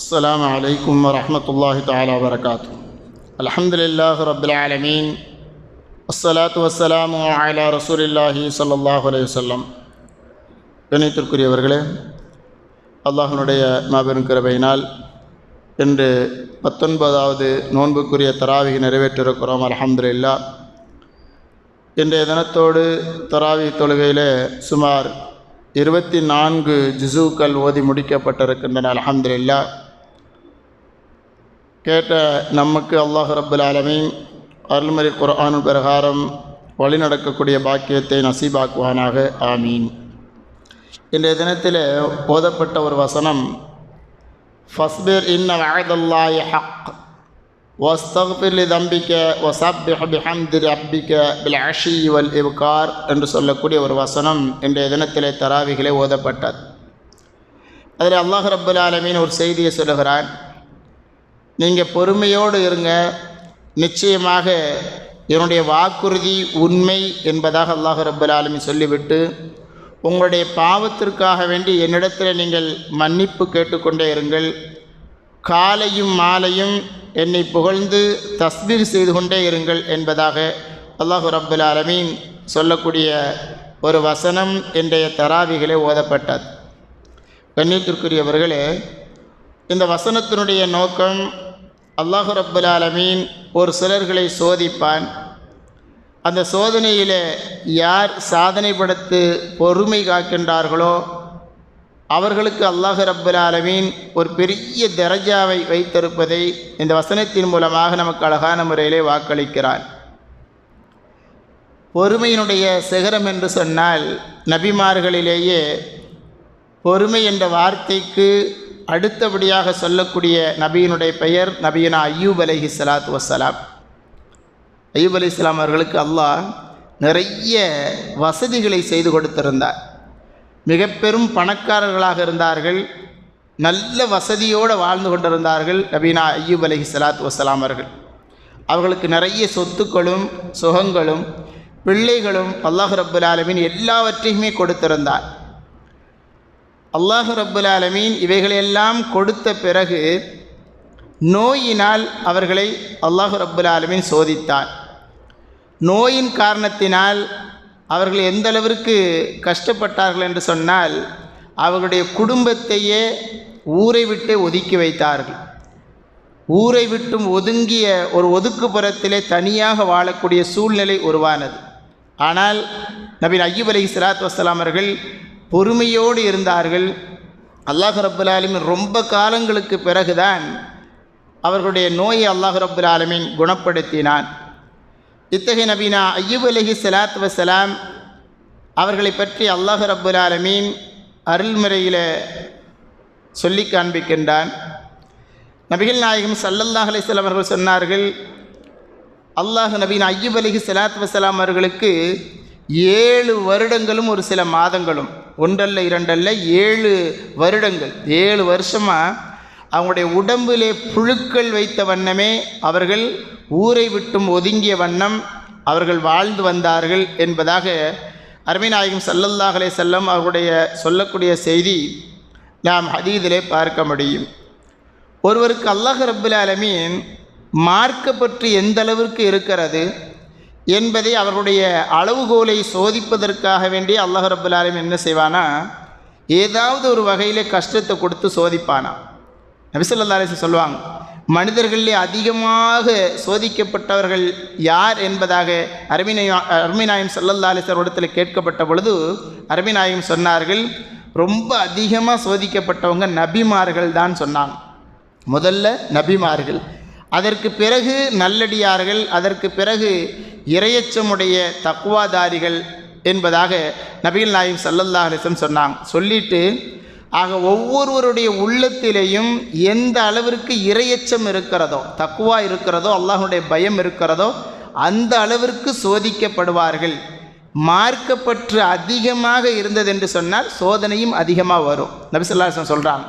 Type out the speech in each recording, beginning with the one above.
السلام عليكم ورحمة الله تعالى وبركاته الحمد لله رب العالمين والصلاة والسلام على رسول الله صلى الله عليه وسلم கணித்திற்குரியவர்களே அல்லாஹனுடைய மாபெரும் கிருபையினால் இன்று பத்தொன்பதாவது நோன்புக்குரிய தராவிகை நிறைவேற்றிருக்கிறோம் அலமதுல்லா இன்றைய தினத்தோடு தராவி தொழுகையில் சுமார் இருபத்தி நான்கு ஜிசூக்கள் ஓதி முடிக்கப்பட்டிருக்கின்றன அலமதுல்லா கேட்ட நமக்கு அல்லாஹ் ரபுல் ஆலமீன் அருள்மறை குர்ஆன் பிரகாரம் வழிநடக்கக்கூடிய பாக்கியத்தை நசீபாக்குவானாக. ஆமீன். இன்றைய தினத்தில் ஓதப்பட்ட ஒரு வசனம் ஃபஸ்பிர் இன்ன வயதல்லாய் ஹக் வஸ்தஃபிர் லி தம்பிக்க வசப்பிஹ் பிஹம்தி ரப்பிக்க பில் அஷி வல் இவ்கார் என்று சொல்லக்கூடிய ஒரு வசனம் இன்றைய தினத்திலே தராவிகளே ஓதப்பட்டது. அதில் அல்லாஹ் ரபுல் ஆலமீன் ஒரு செய்தியை சொல்லுகிறான் நீங்கள் பொறுமையோடு இருங்க. நிச்சயமாக என்னுடைய வாக்குறுதி உண்மை என்பதாக அல்லாஹ் ரப்புல் ஆலமி சொல்லிவிட்டு உங்களுடைய பாவத்திற்காக வேண்டி என்னிடத்தில் நீங்கள் மன்னிப்பு கேட்டுக்கொண்டே இருங்கள். காலையும் மாலையும் என்னை புகழ்ந்து தஸ்பீர் செய்து கொண்டே இருங்கள் என்பதாக அல்லாஹு ரப்புல் ஆலமீன் சொல்லக்கூடிய ஒரு வசனம் இன்றைய தராவிகளே ஓதப்பட்டது. கண்ணியத்திற்குரியவர்களே இந்த வசனத்தினுடைய நோக்கம் அல்லாஹு ரப்புல் ஆலமீன் ஒரு சிலர்களை சோதிப்பான். அந்த சோதனையில் யார் சாதனை படுத்து பொறுமை காக்கின்றார்களோ அவர்களுக்கு அல்லாஹு ரப்புல் ஆலமீன் ஒரு பெரிய தரஜாவை வைத்திருப்பதை இந்த வசனத்தின் மூலமாக நமக்கு அழகான முறையிலே வாக்களிக்கிறான் பொறுமையினுடைய சிகரம் என்று சொன்னால் நபிமார்களிலேயே பொறுமை என்ற வார்த்தைக்கு அடுத்தபடியாக சொல்லக்கூடிய நபியினுடைய பெயர் நபியினா ஐயூப் அலஹி சலாத் வசலாம் ஐயூப் அலி இஸ்லாம் அவர்களுக்கு அல்லாஹ் நிறைய வசதிகளை செய்து கொடுத்திருந்தார். மிக பெரும் பணக்காரர்களாக இருந்தார்கள். நல்ல வசதியோடு வாழ்ந்து கொண்டிருந்தார்கள் நபீனா ஐயூப் அலஹி சலாத் வசலாம் அவர்கள். அவர்களுக்கு நிறைய சொத்துக்களும் சுகங்களும் பிள்ளைகளும் அல்லாஹ் ரபுல் ஆலமின் எல்லாவற்றையுமே கொடுத்திருந்தார். அல்லாஹு ரப்புல் ஆலமீன் இவைகளையெல்லாம் கொடுத்த பிறகு நோயினால் அவர்களை அல்லாஹு ரப்புல் ஆலமீன் சோதித்தார். நோயின் காரணத்தினால் அவர்கள் எந்த அளவிற்கு கஷ்டப்பட்டார்கள் என்று சொன்னால் அவர்களுடைய குடும்பத்தையே ஊரை விட்டு ஒதுக்கி வைத்தார்கள். ஊரை விட்டும் ஒதுங்கிய ஒரு ஒதுக்குப்புறத்திலே தனியாக வாழக்கூடிய சூழ்நிலை உருவானது. ஆனால் நபின் ஐயூப் அலி சிராத் வசலாம் அவர்கள் பொறுமையோடு இருந்தார்கள். அல்லாஹ் ரப்புல் ஆலமின் ரொம்ப காலங்களுக்கு பிறகுதான் அவர்களுடைய நோயை அல்லாஹ் ரப்புல் ஆலமின் குணப்படுத்தினான். இத்தகைய நபீனா ஐயூப் அலஹி சலாத் வசலாம் அவர்களை பற்றி அல்லாஹ் ரப்புல் ஆலமீன் அருள்முறையில் சொல்லி காண்பிக்கின்றான். நபிகள் நாயகம் சல்லல்லாஹ் அலிஸ்லாம் அவர்கள் சொன்னார்கள் அல்லாஹ் நபீன் ஐயூப் அலஹி சலாத் வசலாம் அவர்களுக்கு ஏழு வருடங்களும் ஒரு சில மாதங்களும் ஒன்றல்ல இரண்டல்ல ஏழு வருடங்கள். ஏழு வருஷமாக அவங்களுடைய உடம்பிலே புழுக்கள் வைத்த வண்ணமே அவர்கள் ஊரை விட்டும் ஒதுங்கிய வண்ணம் அவர்கள் வாழ்ந்து வந்தார்கள் என்பதாக அருமைநாயகம் சல்லல்லாஹலே செல்லம் அவருடைய சொல்லக்கூடிய செய்தி நாம் ஹதீதிலே பார்க்க முடியும். ஒருவருக்கு அல்லாஹ் ரபுல் ஆலமீன் மார்க்க பற்றி எந்த அளவிற்கு இருக்கிறது? என்பதை அவர்களுடைய அளவுகோலை சோதிப்பதற்காக வேண்டி அல்லாஹ் ரபுல்லாலும் என்ன செய்வானா? ஏதாவது ஒரு வகையில் கஷ்டத்தை கொடுத்து சோதிப்பானா? நபிசல்லா சொல்லுவாங்க மனிதர்களே அதிகமாக சோதிக்கப்பட்டவர்கள் யார் என்பதாக அருமிநாய அருமிநாயம் சல்லல்லா அலிசர் இடத்தில் கேட்கப்பட்ட பொழுது அருமிநாயகம் சொன்னார்கள் ரொம்ப அதிகமாக சோதிக்கப்பட்டவங்க நபிமார்கள் தான் சொன்னாங்க. முதல்ல நபிமார்கள். அதற்கு பிறகு நல்லடியார்கள் அதற்கு பிறகு இரையச்சமுடைய தக்குவாதாரிகள் என்பதாக நபிகள் நாயும் சல்லல்லா அலிசம் சொன்னாங்க. சொல்லிட்டு ஆக ஒவ்வொருவருடைய உள்ளத்திலேயும் எந்த அளவிற்கு இரையச்சம் இருக்கிறதோ தக்குவா இருக்கிறதோ அல்லாஹனுடைய பயம் இருக்கிறதோ அந்த அளவிற்கு சோதிக்கப்படுவார்கள். மார்க்கப்பற்று அதிகமாக இருந்தது என்று சொன்னால் சோதனையும் அதிகமாக வரும். நபிசல்லாசன் சொல்கிறாங்க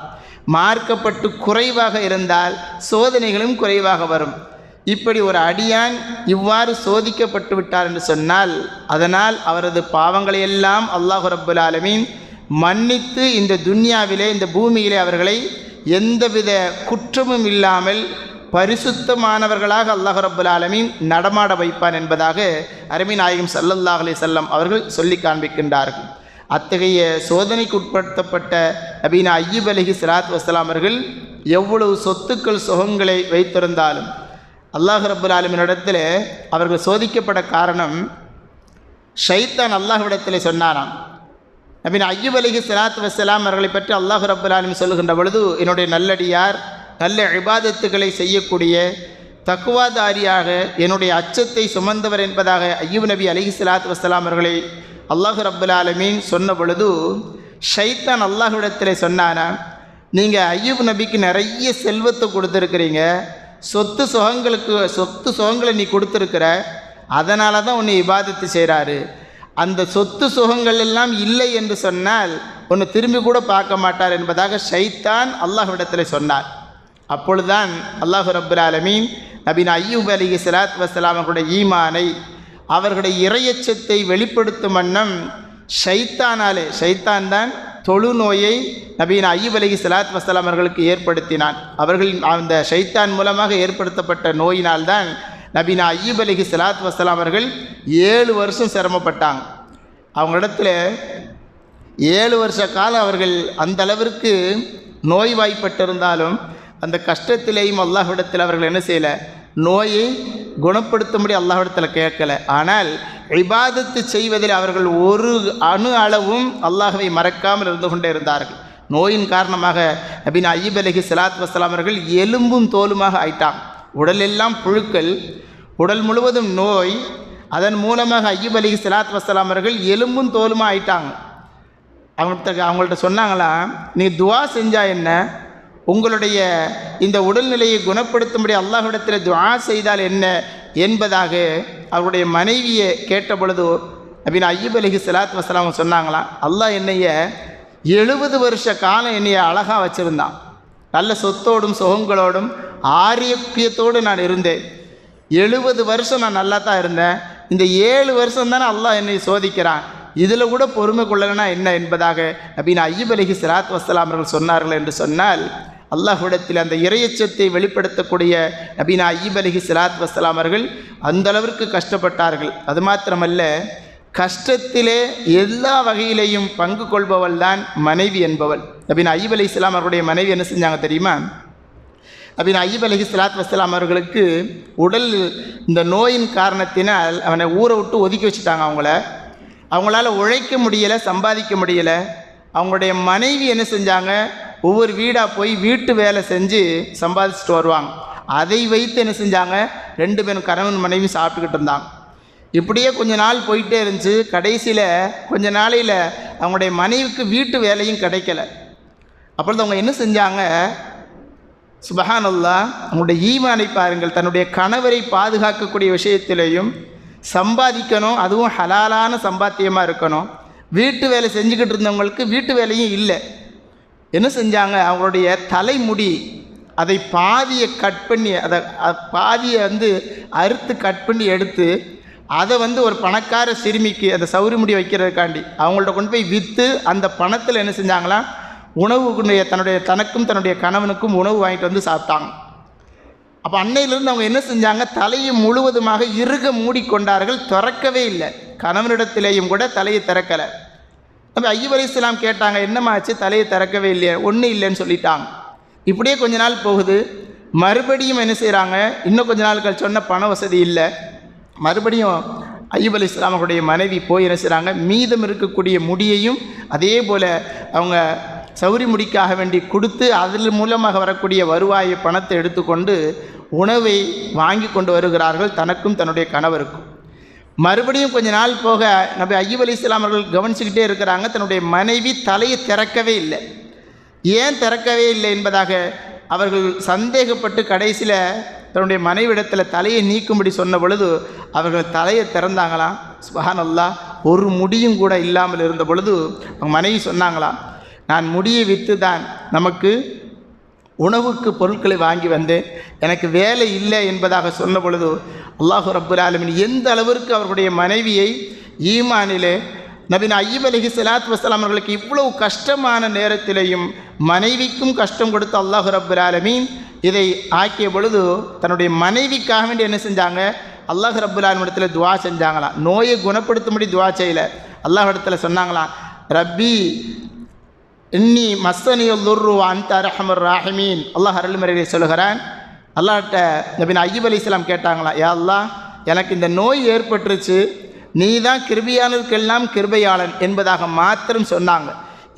மார்க்கப்பட்டு குறைவாக இருந்தால் சோதனைகளும் குறைவாக வரும். இப்படி ஒரு அடியான் இவ்வாறு சோதிக்கப்பட்டு விட்டார் என்று சொன்னால் அதனால் அவரது பாவங்களையெல்லாம் அல்லாஹு ரப்புல் ஆலமீன் மன்னித்து இந்த துன்யாவிலே இந்த பூமியிலே அவர்களை எந்தவித குற்றமும் இல்லாமல் பரிசுத்தமானவர்களாக அல்லாஹ் ரபுல் ஆலமீன் நடமாட வைப்பான் என்பதாக அருமை நாயகம் சல்லல்லாஹ் அலைஹி செல்லம் அவர்கள் சொல்லி காண்பிக்கின்றார்கள். அத்தகைய சோதனைக்கு உட்படுத்தப்பட்ட நபீனா ஐயூப் அலிஹி சலாத் வசலாம் அவர்கள் எவ்வளவு சொத்துக்கள் சுகங்களை வைத்திருந்தாலும் அல்லாஹ் ரபுல் ஆலமினிடத்தில் அவர்கள் சோதிக்கப்பட காரணம் ஷைத்தான் அல்லாஹ்விடத்தில் சொன்னாராம். நபின் ஐயூப் அலிஹி சலாத் வசலாம் அவர்களை பற்றி அல்லாஹ் ரபுல் ஆலமி சொல்லுகின்ற பொழுது என்னுடைய நல்லடியார் நல்ல இபாதத்துக்களை செய்யக்கூடிய தக்குவாதாரியாக என்னுடைய அச்சத்தை சுமந்தவர் என்பதாக ஐயூப் நபி அலிஹி சலாத் வசலாம் அவர்களை அல்லாஹு ரப்புல் ஆலமீன் சொன்ன பொழுது ஷைத்தான் அல்லாஹுடத்தில் சொன்னானா நீங்கள் ஐயூப் நபிக்கு நிறைய செல்வத்தை கொடுத்துருக்குறீங்க. சொத்து சுகங்களுக்கு சொத்து சுகங்களை நீ கொடுத்துருக்குற. அதனால தான் உன்னை இபாதத்து செய்கிறாரு அந்த சொத்து சுகங்கள் எல்லாம் இல்லை என்று சொன்னால் ஒன்று திரும்பி கூட பார்க்க மாட்டார் என்பதாக ஷைத்தான் அல்லாஹ்விடத்தில் சொன்னார். அப்பொழுதுதான் அல்லாஹு ரப்புல் ஆலமீன் நபின் ஐயூப் அலி சலாத் வசலாம் அவர்களுடைய ஈமானை அவர்களுடைய இறையச்சத்தை வெளிப்படுத்தும் வண்ணம் ஷைத்தானாலே ஷைத்தான் தான் தொழுநோயை நபீன் ஐயூப் அலி சலாத் வசலாம் அவர்களுக்கு ஏற்படுத்தினான். அவர்கள் அந்த ஷைத்தான் மூலமாக ஏற்படுத்தப்பட்ட நோயினால்தான் நபீனா ஐயூப் அலிஹி சலாத் வசலாம் அவர்கள் ஏழு வருஷம் சிரமப்பட்டாங்க. அவங்களிடத்துல ஏழு வருஷ காலம் அவர்கள் அந்த அளவிற்கு நோய்வாய்ப்பட்டிருந்தாலும் அந்த கஷ்டத்திலேயும் அல்லாஹ்விடத்தில் அவர்கள் என்ன செய்யலை? நோயை குணப்படுத்தும்படி அல்லாஹிடத்தில் கேட்கல. ஆனால் இபாதத்து செய்வதில் அவர்கள் ஒரு அணு அளவும் அல்லாஹவை மறக்காமல் இருந்து கொண்டே இருந்தார்கள். நோயின் காரணமாக அப்படின்னு ஐயப் அலஹி சலாத் வசலாம் அவர்கள் எலும்பும் தோலுமாக ஆயிட்டான் உடலெல்லாம் புழுக்கள் உடல் முழுவதும் நோய். அதன் மூலமாக ஐயப் அலி சலாத் வசலாம் அவர்கள் எலும்பும் தோலுமாக ஆயிட்டாங்க. அவங்கள்ட்ட அவங்கள்ட்ட சொன்னாங்களா நீ துவா செஞ்சால் என்ன? உங்களுடைய இந்த உடல்நிலையை குணப்படுத்தும்படி அல்லாஹ்விடத்தில் துவா செய்தால் என்ன என்பதாக அவருடைய மனைவியை கேட்ட பொழுது அப்படின்னு ஐயப் அலிஹி சலாத் வசலாம் சொன்னாங்களாம். அல்லாஹ் என்னைய எழுபது வருஷ காலம் என்னைய அழகாக வச்சுருந்தான். நல்ல சொத்தோடும் சுகங்களோடும் ஆரோக்கியத்தோடு நான் இருந்தேன். எழுபது வருஷம் நான் நல்லா தான் இருந்தேன். இந்த ஏழு வருஷம் தானே அல்லாஹ் என்னை சோதிக்கிறான். இதில் கூட பொறுமை கொள்ளலைன்னா என்ன என்பதாக அப்படின்னு ஐயப் அலிஹி சலாத் வசலாம் அவர்கள் சொன்னார்கள் என்று சொன்னால் அல்லாஹ்விடத்தில் அந்த இறையச்சத்தை வெளிப்படுத்தக்கூடிய நபீனா ஐயப் அலிஹி சலாத் வசலாம் அவர்கள் அந்த அளவிற்கு கஷ்டப்பட்டார்கள். அது மாத்திரமல்ல கஷ்டத்திலே எல்லா வகையிலேயும் பங்கு கொள்பவள் தான் மனைவி என்பவள். நபீன் ஐயப் அலி இஸ்லாம் அவர்களுடைய மனைவி என்ன செஞ்சாங்க தெரியுமா? அப்படின்னு ஐயப் அலஹி சலாத் வசலாம் அவர்களுக்கு உடல் இந்த நோயின் காரணத்தினால் அவனை ஊரை விட்டு ஒதுக்கி வச்சுட்டாங்க அவங்கள. அவங்களால உழைக்க முடியலை சம்பாதிக்க முடியலை. அவங்களுடைய மனைவி என்ன செஞ்சாங்க? ஒவ்வொரு வீடாக போய் வீட்டு வேலை செஞ்சு சம்பாதிச்சுட்டு வருவாங்க. அதை வைத்து என்ன செஞ்சாங்க? ரெண்டு பேரும் கணவன் மனைவி சாப்பிட்டுக்கிட்டு இருந்தாங்க. இப்படியே கொஞ்ச நாள் போயிட்டே இருந்துச்சு. கடைசியில் கொஞ்ச நாளையில் அவங்களுடைய மனைவிக்கு வீட்டு வேலையும் கிடைக்கல. அப்பொழுது அவங்க என்ன செஞ்சாங்க? சுபஹானல்லா அவங்களுடைய ஈமானை பாருங்கள். தன்னுடைய கணவரை பாதுகாக்கக்கூடிய விஷயத்திலையும் சம்பாதிக்கணும். அதுவும் ஹலாலான சம்பாத்தியமாக இருக்கணும். வீட்டு வேலை செஞ்சுக்கிட்டு இருந்தவங்களுக்கு வீட்டு வேலையும் இல்லை. என்ன செஞ்சாங்க? அவங்களுடைய தலைமுடி அதை பாதியை கட் பண்ணி அதை பாதியை வந்து அறுத்து கட் பண்ணி எடுத்து அதை வந்து ஒரு பணக்கார சிறுமிக்கு அந்த சௌரி முடி வைக்கிறதுக்காண்டி அவங்கள்ட்ட கொண்டு போய் விற்று அந்த பணத்தில் என்ன செஞ்சாங்களாம் உணவுக்குடைய தன்னுடைய தனக்கும் தன்னுடைய கணவனுக்கும் உணவு வாங்கிட்டு வந்து சாப்பிட்டாங்க. அப்போ அன்னையிலிருந்து அவங்க என்ன செஞ்சாங்க? தலையை முழுவதுமாக இறுக மூடிக்கொண்டார்கள் திறக்கவே இல்லை. கணவனிடத்திலேயும் கூட தலையை திறக்கலை. அப்போ ஐயப் இஸ்லாம் கேட்டாங்க என்னமாச்சு தலையை திறக்கவே இல்லையே. ஒன்றும் இல்லைன்னு சொல்லிட்டாங்க. இப்படியே கொஞ்ச நாள் போகுது. மறுபடியும் என்ன செய்கிறாங்க இன்னும் கொஞ்ச நாள் கழிச்சு சொன்ன பண வசதி இல்லை. மறுபடியும் ஐயப் அலி இஸ்லாம் மனைவி போய் என்ன செய்கிறாங்க மீதம் இருக்கக்கூடிய முடியையும் அதே போல் அவங்க சௌரி முடிக்காக வேண்டி கொடுத்து அதில் மூலமாக வரக்கூடிய வருவாயை பணத்தை எடுத்துக்கொண்டு உணவை வாங்கி கொண்டு வருகிறார்கள். தனக்கும் தன்னுடைய கணவருக்கும். மறுபடியும் கொஞ்ச நாள் போக நபி ஐயப் அலி இஸ்லாம் அவர்கள் கவனிச்சுக்கிட்டே இருக்கிறாங்க. தன்னுடைய மனைவி தலையை திறக்கவே இல்லை. ஏன் திறக்கவே இல்லை என்பதாக அவர்கள் சந்தேகப்பட்டு கடைசியில் தன்னுடைய மனைவிடத்தில் தலையை நீக்கும்படி சொன்ன பொழுது அவர்கள் தலையை திறந்தாங்களாம். சுபஹானல்லாஹ் ஒரு முடியும் கூட இல்லாமல் இருந்த பொழுது அவங்க மனைவி சொன்னாங்களாம் நான் முடியை விற்று தான் நமக்கு உணவுக்கு பொருட்களை வாங்கி வந்தேன். எனக்கு வேலை இல்லை என்பதாக சொன்ன பொழுது அல்லாஹு ரப்புல் ஆலமீன் எந்த அளவிற்கு அவர்களுடைய மனைவியை ஈமானிலே நபின் ஐயப் அலஹி சலாத் வசலாம் அவர்களுக்கு இவ்வளவு கஷ்டமான நேரத்திலேயும் மனைவிக்கும் கஷ்டம் கொடுத்த அல்லாஹு ரபுல் ஆலமீன் இதை ஆக்கிய பொழுது தன்னுடைய மனைவிக்காக வேண்டி என்ன செஞ்சாங்க? அல்லாஹ் ரபுல் ஆலமிடத்தில் துவா செஞ்சாங்களாம். நோயை குணப்படுத்தும்படி துவா செய்யலை. அல்லாஹ் இடத்துல சொன்னாங்களாம் ரப்பி இன்னி மஸ்தனியுல் துர்ரு அந்த அரஹமர் ராஹிமீன். அல்லாஹ் அருள்மறையை சொல்லுகிறான். அல்லாட்ட நபின் ஐயப் அலி இஸ்லாம் கேட்டாங்களா யா அல்லா எனக்கு இந்த நோய் ஏற்பட்டுருச்சு. நீ தான் கிருபியானதுக்கெல்லாம் கிருபையாளன் என்பதாக மாத்திரம் சொன்னாங்க.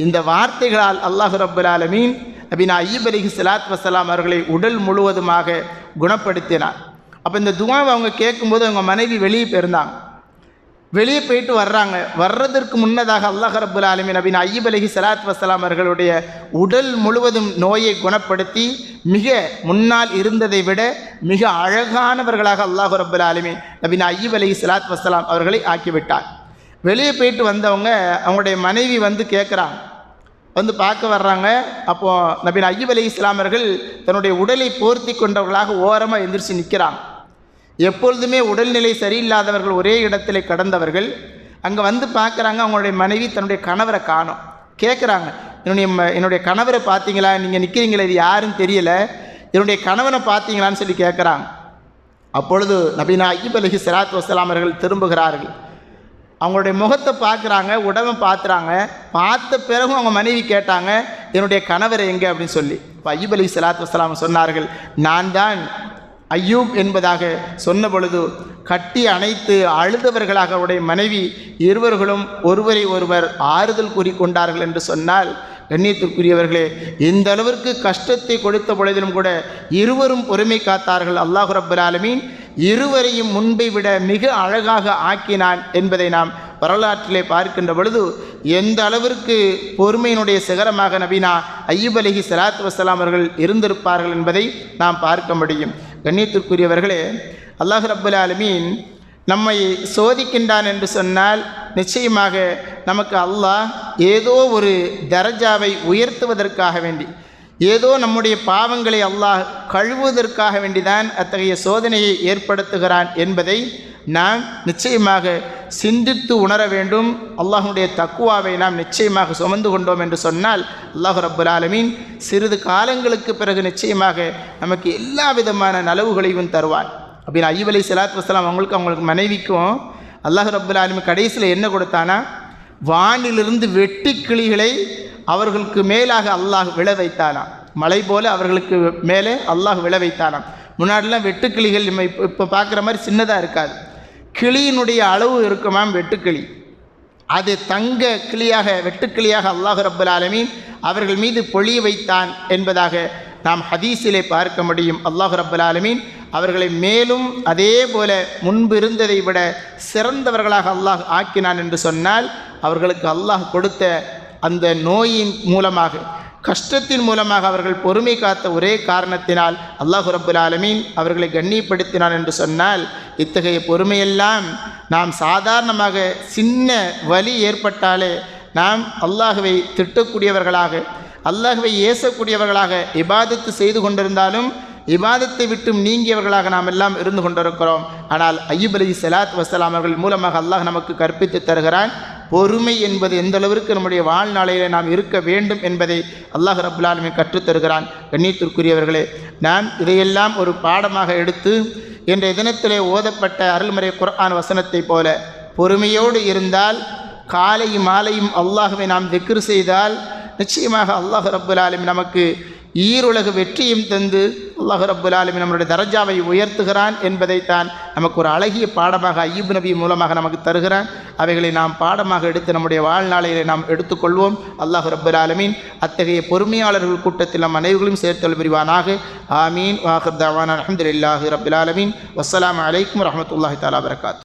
இந்த வார்த்தைகளால் அல்லாஹு ரபுல் ஆலமீன் நபின் ஐயப் அலிஹி சலாத் வசலாம் அவர்களை உடல் முழுவதுமாக குணப்படுத்தினார். அப்போ இந்த துவாவை அவங்க கேட்கும்போது அவங்க மனைவி வெளியே போயிருந்தாங்க. வெளியே போயிட்டு வர்றாங்க. வர்றதற்கு முன்னதாக அல்லாஹ் ரபுல் ஆலமின் அபின் ஐயப் அலஹி சலாத் வசலாம் அவர்களுடைய உடல் முழுவதும் நோயை குணப்படுத்தி மிக முன்னால் இருந்ததை விட மிக அழகானவர்களாக அல்லாஹ் ரபுல் ஆலமின் நபின் ஐயப் அலஹி சலாத் வசலாம் அவர்களை ஆக்கிவிட்டார். வெளியே போயிட்டு வந்தவங்க அவங்களுடைய மனைவி வந்து கேட்குறாங்க. வந்து பார்க்க வர்றாங்க. அப்போது நபின் ஐயப் அலி இஸ்லாமர்கள் தன்னுடைய உடலை போர்த்தி கொண்டவர்களாக ஓரமாக எந்திரிச்சு நிற்கிறாங்க. எப்பொழுதுமே உடல்நிலை சரியில்லாதவர்கள் ஒரே இடத்துல கடந்தவர்கள் அங்கே வந்து பார்க்குறாங்க அவங்களுடைய மனைவி தன்னுடைய கணவரை காணும். கேட்குறாங்க என்னுடைய ம- என்னுடைய கணவரை பார்த்தீங்களா? நீங்கள் நிற்கிறீங்களே இது யாருன்னு தெரியல. என்னுடைய கணவனை பார்த்தீங்களான்னு சொல்லி கேட்குறாங்க அப்பொழுது நபீனா ஐயப் அலஹி சலாத் வசலாம் அவர்கள் திரும்புகிறார்கள். அவங்களுடைய முகத்தை பார்க்குறாங்க உடம்பை பார்த்துறாங்க பார்த்த பிறகும் அவங்க மனைவி கேட்டாங்க என்னுடைய கணவர் எங்கே? அப்படின்னு சொல்லி. இப்போ ஐயப் அலி சலாத் வசலாம் சொன்னார்கள் நான் தான் ஐயூப் என்பதாக சொன்ன பொழுது கட்டி அணைத்து அழுதவர்களாக அவருடைய மனைவி இருவர்களும் ஒருவரை ஒருவர் ஆறுதல் கூறிக்கொண்டார்கள் என்று சொன்னால் கண்ணியத்திற்குரியவர்களே இந்த அளவிற்கு கஷ்டத்தை கொடுத்த பொழுதிலும் கூட இருவரும் பொறுமை காத்தார்கள். அல்லாஹு ரப்பல் ஆலமீன் இருவரையும் முன்பை விட மிக அழகாக ஆக்கினான் என்பதை நாம் வரலாற்றிலே பார்க்கின்ற பொழுது எந்த அளவிற்கு பொறுமையினுடைய சிகரமாக நபீனா ஐயப் அலிஹி சலாத் வசலாம் அவர்கள் இருந்திருப்பார்கள் என்பதை நாம் பார்க்க முடியும். கண்ணியத்திற்குரியவர்களே அல்லாஹ் ரப்பல் ஆலமீன் நம்மை சோதிக்கின்றான் என்று சொன்னால் நிச்சயமாக நமக்கு அல்லாஹ் ஏதோ ஒரு தரஜாவை உயர்த்துவதற்காக வேண்டி ஏதோ நம்முடைய பாவங்களை அல்லாஹ் கழுவுவதற்காக வேண்டிதான் அத்தகைய சோதனையை ஏற்படுத்துகிறான் என்பதை நாம் நிச்சயமாக சிந்தித்து உணர வேண்டும். அல்லாஹனுடைய தக்குவாவை நாம் நிச்சயமாக சுமந்து கொண்டோம் என்று சொன்னால் அல்லாஹு ரப்புல் ஆலமீன் சிறிது காலங்களுக்கு பிறகு நிச்சயமாக நமக்கு எல்லா விதமான நலவுகளையும் தருவார் அப்படின்னு ஐயப் அலி சலாத் வசலாம் அவங்களுக்கு அவங்களுக்கு மனைவிக்கும் அல்லாஹ் ரப்புல் ஆலமின் கடைசியில் என்ன கொடுத்தானா? வானிலிருந்து வெட்டி கிளிகளை அவர்களுக்கு மேலாக அல்லாஹ் விழ வைத்தானாம். மலை போல அவர்களுக்கு மேலே அல்லாஹ் விழ வைத்தானாம். முன்னாடிலாம் வெட்டுக்கிளிகள் நம்ம இப்போ இப்போ பார்க்குற மாதிரி சின்னதாக இருக்காது. கிளியினுடைய அளவு இருக்குமாம் வெட்டுக்கிளி. அது தங்க கிளியாக வெட்டுக்கிளியாக அல்லாஹ் ரப்பல் ஆலமீன் அவர்கள் மீது பொழிய வைத்தான் என்பதாக நாம் ஹதீஸிலே பார்க்க முடியும். அல்லாஹ் ரப்பல் ஆலமீன் அவர்களை மேலும் அதே போல முன்பு இருந்ததை விட சிறந்தவர்களாக அல்லாஹ் ஆக்கினான் என்று சொன்னால் அவர்களுக்கு அல்லாஹ் கொடுத்த அந்த நோயின் மூலமாக கஷ்டத்தின் மூலமாக அவர்கள் பொறுமை காத்த ஒரே காரணத்தினால் அல்லாஹு ரபுல் ஆலமீன் அவர்களை கண்ணியப்படுத்தினான் என்று சொன்னால் இத்தகைய பொறுமையெல்லாம் நாம் சாதாரணமாக சின்ன வலி ஏற்பட்டாலே நாம் அல்லாஹுவை திட்டக்கூடியவர்களாக அல்லாஹுவை ஏசக்கூடியவர்களாக இபாதத்து செய்து கொண்டிருந்தாலும் இபாதத்தை விட்டும் நீங்கியவர்களாக நாம் எல்லாம் இருந்து கொண்டிருக்கிறோம். ஆனால் ஐயப் அலி சலாத் வசலாம் அவர்கள் மூலமாக அல்லாஹ் நமக்கு கற்பித்து தருகிறான். பொறுமை என்பது எந்த அளவிற்கு நம்முடைய வாழ்நாளையிலே நாம் இருக்க வேண்டும் என்பதை அல்லாஹ் ரபுல்லாலுமே கற்றுத்தருகிறான். கற்றுத் தருகிறான் கண்ணியத்திற்குரியவர்களே நாம் இதையெல்லாம் ஒரு பாடமாக எடுத்து என்ற தினத்திலே ஓதப்பட்ட அருள்முறை குர்ஆன் வசனத்தைப் போல பொறுமையோடு இருந்தால் காலையும் மாலையும் அல்லாஹுவை நாம் திக்ரு செய்தால் நிச்சயமாக அல்லாஹ் ரப்புல் நமக்கு ஈருலக வெற்றியும் தந்து அல்லாஹ் ரப்புல் ஆலமீன் நம்மளுடைய தரஜாவை உயர்த்துகிறான் என்பதைத்தான் நமக்கு ஒரு அழகிய பாடமாக ஐயூப் நபி மூலமாக நமக்கு தருகிறான். அவைகளை நாம் பாடமாக எடுத்து நம்முடைய வாழ்நாளையிலே நாம் எடுத்துக்கொள்வோம். அல்லாஹ் ரப்புல் ஆலமீன் அத்தகைய பொறுமையாளர்கள் கூட்டத்தில் நம் அனைவர்களையும் சேர்த்தல் புரிவானாக. ஆமீன். வாஹர் தவான். அலமதுல்லாஹி ரப்புல் ஆலமீன். வஸ்லாம் அலைக்கும் வரஹ்மத்துல்லாஹி தாலா வரகாத்து